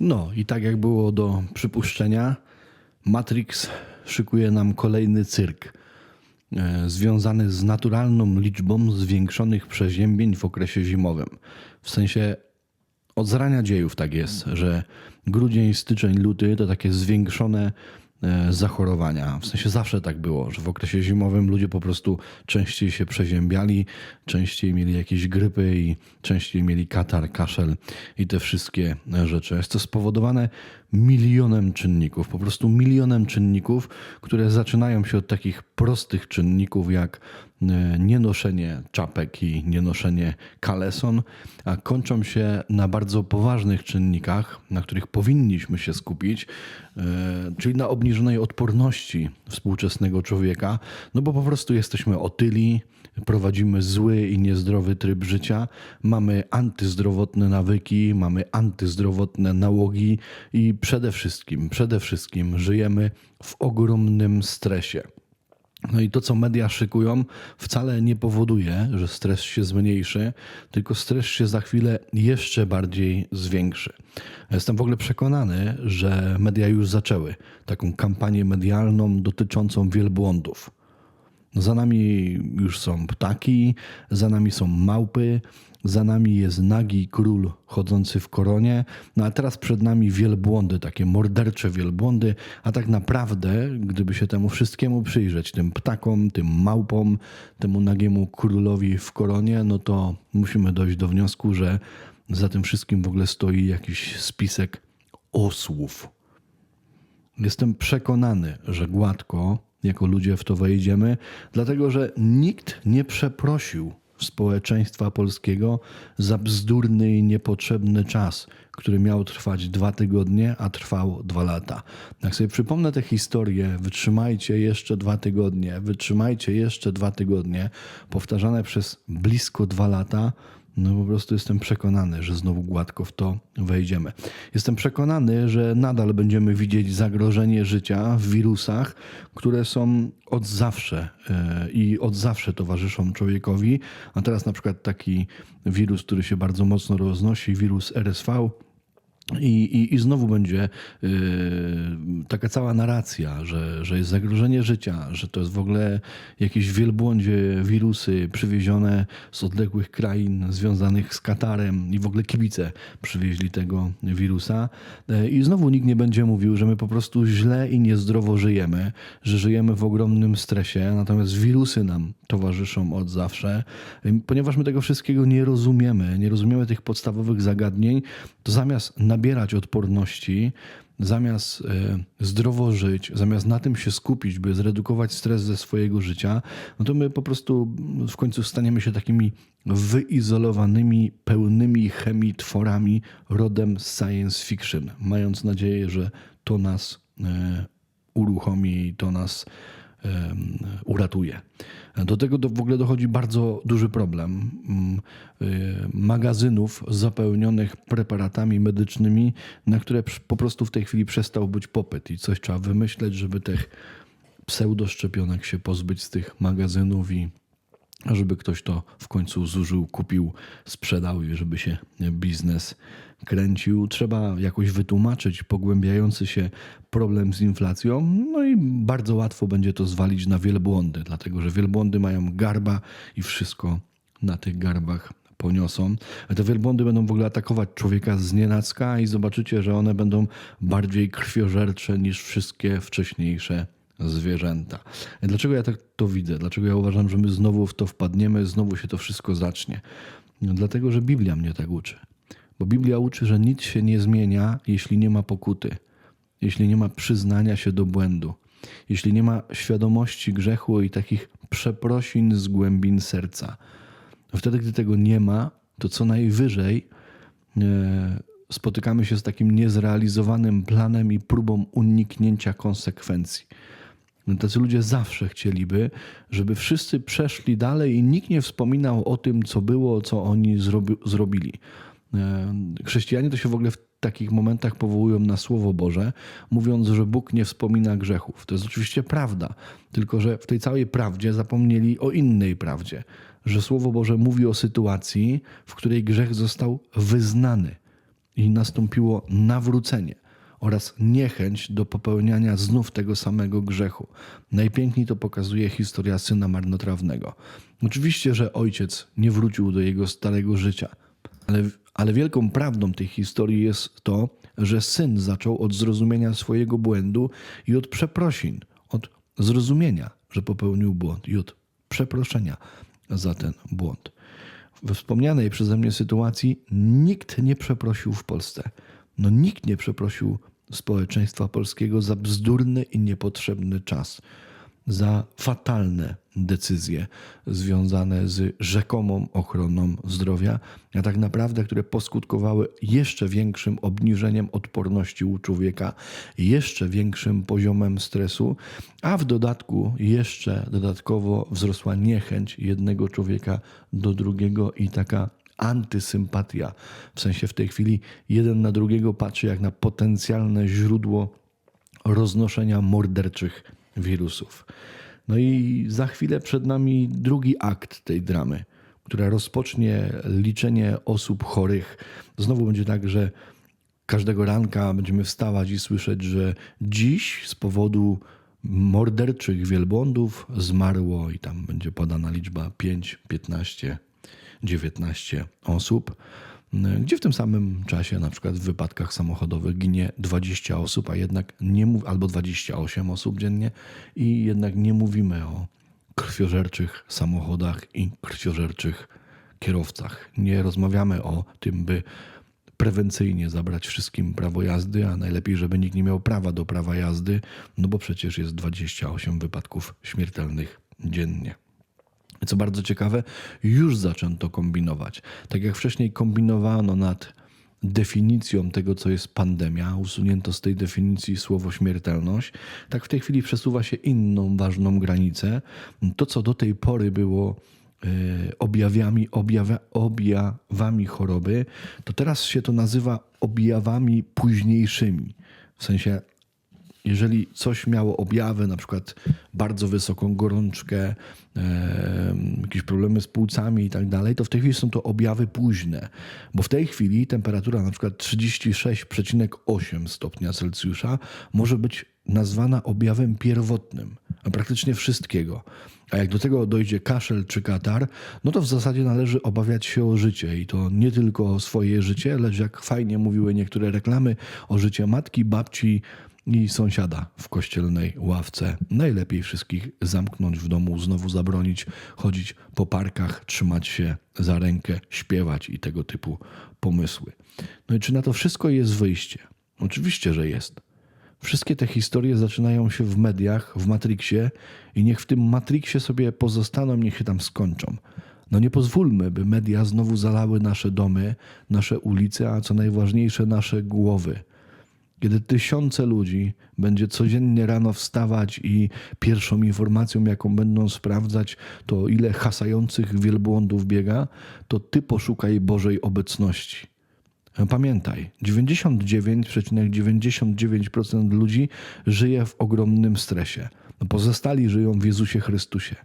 No i tak jak było do przypuszczenia, Matrix szykuje nam kolejny cyrk e, związany z naturalną liczbą zwiększonych przeziębień w okresie zimowym. W sensie od zarania dziejów tak jest, że grudzień, styczeń, luty to takie zwiększone zachorowania. W sensie zawsze tak było, że w okresie zimowym ludzie po prostu częściej się przeziębiali, częściej mieli jakieś grypy i częściej mieli katar, kaszel i te wszystkie rzeczy. Jest to spowodowane milionem czynników, po prostu milionem czynników, które zaczynają się od takich prostych czynników jak e, nienoszenie czapek i nienoszenie kaleson, a kończą się na bardzo poważnych czynnikach, na których powinniśmy się skupić, e, czyli na obniżonej odporności współczesnego człowieka, no bo po prostu jesteśmy otyli, prowadzimy zły i niezdrowy tryb życia, mamy antyzdrowotne nawyki, mamy antyzdrowotne nałogi i przede wszystkim, przede wszystkim żyjemy w ogromnym stresie. No i to, co media szykują, wcale nie powoduje, że stres się zmniejszy, tylko stres się za chwilę jeszcze bardziej zwiększy. Jestem w ogóle przekonany, że media już zaczęły taką kampanię medialną dotyczącą wielbłądów. Za nami już są ptaki, za nami są małpy, za nami jest nagi król chodzący w koronie, no a teraz przed nami wielbłądy, takie mordercze wielbłądy, a tak naprawdę, gdyby się temu wszystkiemu przyjrzeć, tym ptakom, tym małpom, temu nagiemu królowi w koronie, no to musimy dojść do wniosku, że za tym wszystkim w ogóle stoi jakiś spisek osłów. Jestem przekonany, że gładko jako ludzie w to wejdziemy, dlatego że nikt nie przeprosił społeczeństwa polskiego za bzdurny i niepotrzebny czas, który miał trwać dwa tygodnie, a trwał dwa lata. Jak sobie przypomnę tę historię, wytrzymajcie jeszcze dwa tygodnie, wytrzymajcie jeszcze dwa tygodnie, powtarzane przez blisko dwa lata, no po prostu jestem przekonany, że znowu gładko w to wejdziemy. Jestem przekonany, że nadal będziemy widzieć zagrożenie życia w wirusach, które są od zawsze e, i od zawsze towarzyszą człowiekowi. A teraz na przykład taki wirus, który się bardzo mocno roznosi, wirus RSV, i, i, I znowu będzie yy, taka cała narracja, że, że jest zagrożenie życia, że to jest w ogóle jakieś wielbłądzie wirusy przywiezione z odległych krain związanych z Katarem i w ogóle kibice przywieźli tego wirusa. Yy, I znowu nikt nie będzie mówił, że my po prostu źle i niezdrowo żyjemy, że żyjemy w ogromnym stresie, natomiast wirusy nam towarzyszą od zawsze. Yy, ponieważ my tego wszystkiego nie rozumiemy, nie rozumiemy tych podstawowych zagadnień, to zamiast na nabierać odporności, zamiast e, zdrowo żyć, zamiast na tym się skupić, by zredukować stres ze swojego życia, no to my po prostu w końcu staniemy się takimi wyizolowanymi, pełnymi chemii tworami rodem z science fiction, mając nadzieję, że to nas e, uruchomi, to nas uratuje. Do tego w ogóle dochodzi bardzo duży problem mm, y, magazynów zapełnionych preparatami medycznymi, na które po prostu w tej chwili przestał być popyt i coś trzeba wymyśleć, żeby tych pseudoszczepionek się pozbyć z tych magazynów i żeby ktoś to w końcu zużył, kupił, sprzedał i żeby się biznes kręcił. Trzeba jakoś wytłumaczyć pogłębiający się problem z inflacją, no i bardzo łatwo będzie to zwalić na wielbłądy, dlatego że wielbłądy mają garba i wszystko na tych garbach poniosą. Te wielbłądy będą w ogóle atakować człowieka z nienacka i zobaczycie, że one będą bardziej krwiożercze niż wszystkie wcześniejsze zwierzęta. Dlaczego ja tak to widzę? Dlaczego ja uważam, że my znowu w to wpadniemy, znowu się to wszystko zacznie? No, dlatego, że Biblia mnie tak uczy. Bo Biblia uczy, że nic się nie zmienia, jeśli nie ma pokuty, jeśli nie ma przyznania się do błędu, jeśli nie ma świadomości grzechu i takich przeprosin z głębin serca. Wtedy, gdy tego nie ma, to co najwyżej e, spotykamy się z takim niezrealizowanym planem i próbą uniknięcia konsekwencji. Tacy ludzie zawsze chcieliby, żeby wszyscy przeszli dalej i nikt nie wspominał o tym, co było, co oni zrobi zrobili. E, chrześcijanie to się w ogóle w takich momentach powołują na Słowo Boże, mówiąc, że Bóg nie wspomina grzechów. To jest oczywiście prawda, tylko że w tej całej prawdzie zapomnieli o innej prawdzie, że Słowo Boże mówi o sytuacji, w której grzech został wyznany i nastąpiło nawrócenie oraz niechęć do popełniania znów tego samego grzechu. Najpiękniej to pokazuje historia syna marnotrawnego. Oczywiście, że ojciec nie wrócił do jego starego życia, ale, ale wielką prawdą tej historii jest to, że syn zaczął od zrozumienia swojego błędu i od przeprosin, od zrozumienia, że popełnił błąd i od przeproszenia za ten błąd. We wspomnianej przeze mnie sytuacji nikt nie przeprosił w Polsce. No nikt nie przeprosił społeczeństwa polskiego za bzdurny i niepotrzebny czas, za fatalne decyzje związane z rzekomą ochroną zdrowia, a tak naprawdę, które poskutkowały jeszcze większym obniżeniem odporności u człowieka, jeszcze większym poziomem stresu, a w dodatku jeszcze dodatkowo wzrosła niechęć jednego człowieka do drugiego i taka antysympatia. W sensie w tej chwili jeden na drugiego patrzy jak na potencjalne źródło roznoszenia morderczych wirusów. No i za chwilę przed nami drugi akt tej dramy, która rozpocznie liczenie osób chorych. Znowu będzie tak, że każdego ranka będziemy wstawać i słyszeć, że dziś z powodu morderczych wielbłądów zmarło i tam będzie podana liczba 5, 15, 19 osób, gdzie w tym samym czasie, na przykład w wypadkach samochodowych, ginie 20 osób, a jednak nie mów, albo 28 osób dziennie, i jednak nie mówimy o krwiożerczych samochodach i krwiożerczych kierowcach. Nie rozmawiamy o tym, by prewencyjnie zabrać wszystkim prawo jazdy, a najlepiej, żeby nikt nie miał prawa do prawa jazdy, no bo przecież jest 28 wypadków śmiertelnych dziennie. Co bardzo ciekawe, już zaczęto kombinować. Tak jak wcześniej kombinowano nad definicją tego, co jest pandemia, usunięto z tej definicji słowo śmiertelność, tak w tej chwili przesuwa się inną ważną granicę. To, co do tej pory było e, objawami, objawia, objawami choroby, to teraz się to nazywa objawami późniejszymi. W sensie jeżeli coś miało objawy, na przykład bardzo wysoką gorączkę, e, jakieś problemy z płucami i tak dalej, to w tej chwili są to objawy późne, bo w tej chwili temperatura na przykład 36,8 stopnia Celsjusza może być nazwana objawem pierwotnym, a praktycznie wszystkiego. A jak do tego dojdzie kaszel czy katar, no to w zasadzie należy obawiać się o życie i to nie tylko o swoje życie, lecz jak fajnie mówiły niektóre reklamy, o życie matki, babci, i sąsiada w kościelnej ławce. Najlepiej wszystkich zamknąć w domu, znowu zabronić chodzić po parkach, trzymać się za rękę, śpiewać i tego typu pomysły. No i czy na to wszystko jest wyjście? Oczywiście, że jest. Wszystkie te historie zaczynają się w mediach, w Matrixie i niech w tym Matrixie sobie pozostaną, niech się tam skończą. No nie pozwólmy, by media znowu zalały nasze domy, nasze ulice, a co najważniejsze, nasze głowy kiedy tysiące ludzi będzie codziennie rano wstawać i pierwszą informacją, jaką będą sprawdzać, to ile hasających wielbłądów biega, to ty poszukaj Bożej obecności. Pamiętaj, 99,99% ludzi żyje w ogromnym stresie. Pozostali żyją w Jezusie Chrystusie.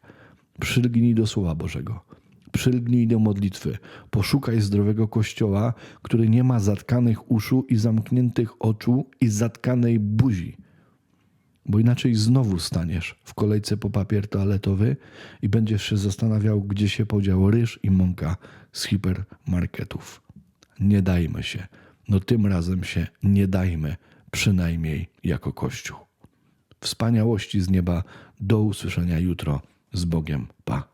Przylgnij do Słowa Bożego przylgnij do modlitwy. Poszukaj zdrowego kościoła, który nie ma zatkanych uszu i zamkniętych oczu i zatkanej buzi. Bo inaczej znowu staniesz w kolejce po papier toaletowy i będziesz się zastanawiał, gdzie się podział ryż i mąka z hipermarketów. Nie dajmy się. No tym razem się nie dajmy, przynajmniej jako Kościół. Wspaniałości z nieba. Do usłyszenia jutro. Z Bogiem. Pa.